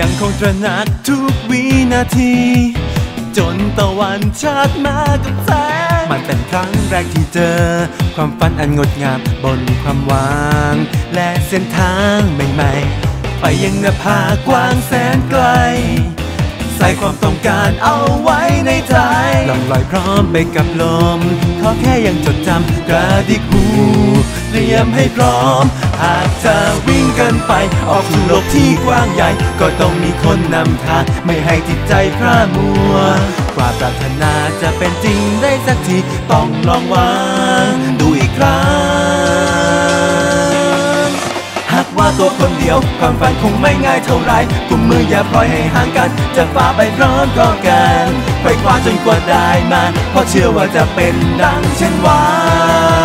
ยังคงตระหนักทุกวินาที จนตะวันชาดมากับแสงมันเป็นครั้งแรกที่เจอ ความฝันอันงดงามบนความหว่าง และเส้นทางใหม่ๆ ไปยังนภากว้างแสนไกล ใส่ความต้องการเอาไว้ในใจลำลอยพร้อมไปกับลม ขอแค่ยังจดจำกระดิกหูเตรียมให้พร้อม หากจะวิ่งกันไป ออกสู่โลกที่กว้างใหญ่ ก็ต้องมีคนนำทาง ไม่ให้จิตใจพร่ามัว กว่าปรารถนาจะเป็นจริงได้สักที ต้องลองวาง ดูอีกครั้ง ยว ความฝันคงไม่ง่ายเท่าไรกุมมืออย่าปล่อยให้ห่างกัน จะฝ่าไปพร้อมก็กันไปคว้าจนกว่าได้มาเพราะเชื่อว่าจะเป็นดังเช่นหวา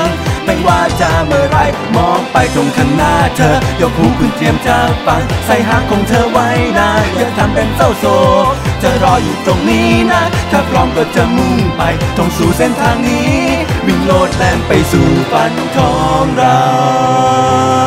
งไม่ว่าจะเมื่อไรมองไปตรงข้างหน้าเธอยกหูขึ้นเตรียมจะฟังใส่หางของเธอไว้นะอย่าทำเป็นเศร้าโศกจะรออยู่ตรงนี้นะ ถ้าพร้อมก็จะมุ่งไปตรงสู่เส้นทางนี้ วิ่งโลดแล่นไปสู่ฝันของเรา